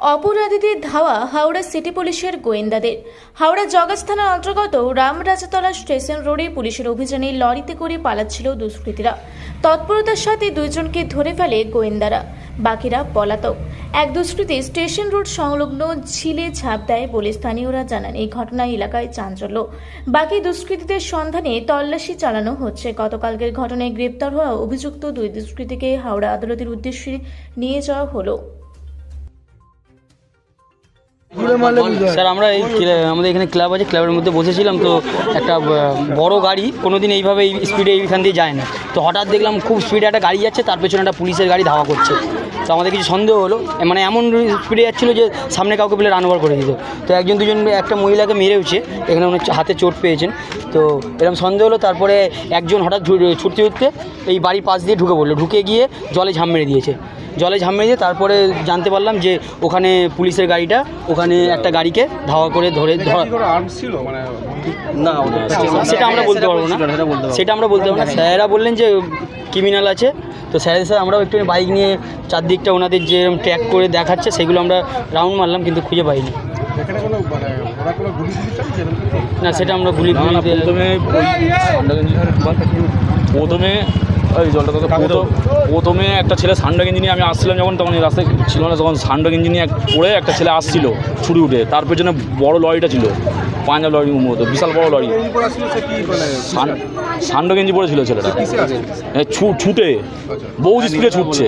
অপরাধীদের ধাওয়া হাওড়া সিটি পুলিশের গোয়েন্দাদের। হাওড়া জগাছ থানার অন্তর্গত রামরাজাতলা স্টেশন রোডে পুলিশের অভিযানে লরিতে করে পালাচ্ছিল দুষ্কৃতীরা। তৎপরতার সাথে দুইজনকে ধরে ফেলে গোয়েন্দারা, বাকিরা পলাতক। এক দুষ্কৃতী স্টেশন রোড সংলগ্ন ঝিলে ঝাঁপ দেয় বলে স্থানীয়রা জানান, এই ঘটনায় এলাকায় চাঞ্চল্য। বাকি দুষ্কৃতীদের সন্ধানে তল্লাশি চালানো হচ্ছে। গতকালকের ঘটনায় গ্রেপ্তার হওয়া অভিযুক্ত দুই দুষ্কৃতীকে হাওড়া আদালতের উদ্দেশ্যে নিয়ে যাওয়া হলো। স্যার, আমরা এই আমাদের এখানে ক্লাব আছে, ক্লাবের মধ্যে বসেছিলাম, তো একটা বড় গাড়ি কোনোদিন এইভাবে এই স্পিডে এইখান দিয়ে যায় না তো হঠাৎ দেখলাম খুব স্পিডে একটা গাড়ি যাচ্ছে, তার পেছনে একটা পুলিশের গাড়ি ধাওয়া করছে। তো আমাদের কিছু সন্দেহ হলো মানে এমন স্পিডে যাচ্ছিল যে সামনে কাউকে পেলে রান ওভার করে দিত। তো একজন দুজন, একটা মহিলাকে মেরেওছে, এখানে ওনার হাতে চোট পেয়েছেন। তো এরকম সন্দেহ হলো, তারপরে একজন হঠাৎ ছুট- ছুটতে ছুটতে এই বাড়ির পাশ দিয়ে ঢুকে পড়ল। ঢুকে গিয়ে জলে ঝাঁপ মেরে দিয়েছে। জলে ঝাঁপ মেরে দিয়ে তারপরে জানতে পারলাম যে ওখানে পুলিশের গাড়িটা ওখানে একটা গাড়িকে ধাওয়া করে ধরে মানে না সেটা আমরা বলতে পারব না। সেটা আমরা বলতে পারব না। স্যারেরা বললেন যে ক্রিমিনাল আছে তো স্যারের স্যার আমরাও একটু বাইক নিয়ে চারদিকটা ওনাদের যে ট্র্যাক করে দেখাচ্ছে সেগুলো আমরা রাউন্ড মারলাম কিন্তু খুঁজে পাইনি। এখানে কোনো মানে ওরা কোনো গুলি গুলি চালিয়েছে না সেটা আমরা গুলি প্রথমে প্রথমে ওই জলটা তো প্রথম প্রথমে একটা ছেলে সান্ডাক ইঞ্জিনিয়ার আমি আসছিলাম যখন তখন এই রাস্তায় ছিল না তখন সান্ডাক ইঞ্জিনিয়ার পড়ে একটা ছেলে আসছিল ছুটি উঠে। তার পেছনে বড় লরিটা ছিল। পাঞ্জাব লরি মতো বিশাল বড় লরি সান্ডো গেঞ্জি পড়েছিল ছেলেটা। ছুটে। বহুত স্পিডে ছুটছে।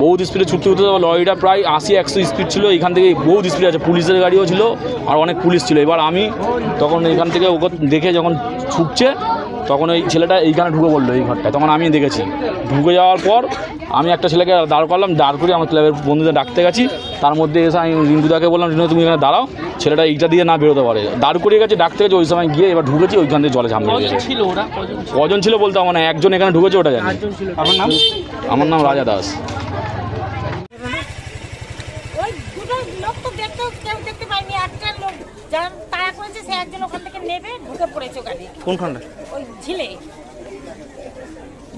বহু স্পিডে ছুটতে ছুটতে তো লরিটা প্রায় আশি, একশো স্পিড ছিল। এখান থেকে বহুত স্পিড আছে। পুলিশের গাড়িও ছিল আর অনেক পুলিশ ছিল। এবার আমি তখন এখান থেকে ওকে দেখে যখন ছুটছে তখন ওই ছেলেটা এইখানে ঢুকে পড়ল এই ঘরটায়। তখন আমি দেখেছি। ঢুকে যাওয়ার পর আমি একটা ছেলেকে দাঁড় করলাম দাঁড় করে আমার ক্লাবের বন্ধুদের ডাকতে গেছি। তার মধ্যে এসে আমি রিন্টুদাকে বললাম রিন্টু তুমি এখানে দাঁড়াও। ছেলেটা এইটা দিয়ে না বেরোতে পারে। দাঁড় করিয়ে গেছে ডাকতে গেছে ওই সময় গিয়ে এবার ঢুকেছি ওইখান থেকে জলে ঝামিয়ে গেছে। ছিল ওরা? কজন ছিল? বলতে আমার না একজন এখানে ঢুকেছে ওটা জানি। আমার নাম? আমার নাম রাজা দাস। ওই লোক তো দেখতে কেউ দেখতে পায়নি একটা লোক। যারা তাড়া করেছে সে একজন ওখান থেকে নেবে ঢুকে পড়েছে গাড়ি কোনখানটা ওই ঝিলে।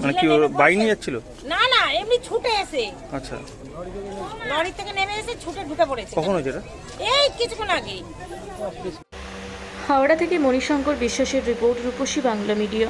মানে কি বাইক নিয়ে যাচ্ছিল? না না এমনি ছুটে এসে। আচ্ছা। লরি থেকে নেমে এসে ছুটে ঢুকে পড়েছে। কখন হয়েছে এটা? এই কিছুক্ষণ আগে। হাওড়া থেকে মণিশঙ্কর বিশ্বাসের রিপোর্ট রূপসী বাংলা মিডিয়া।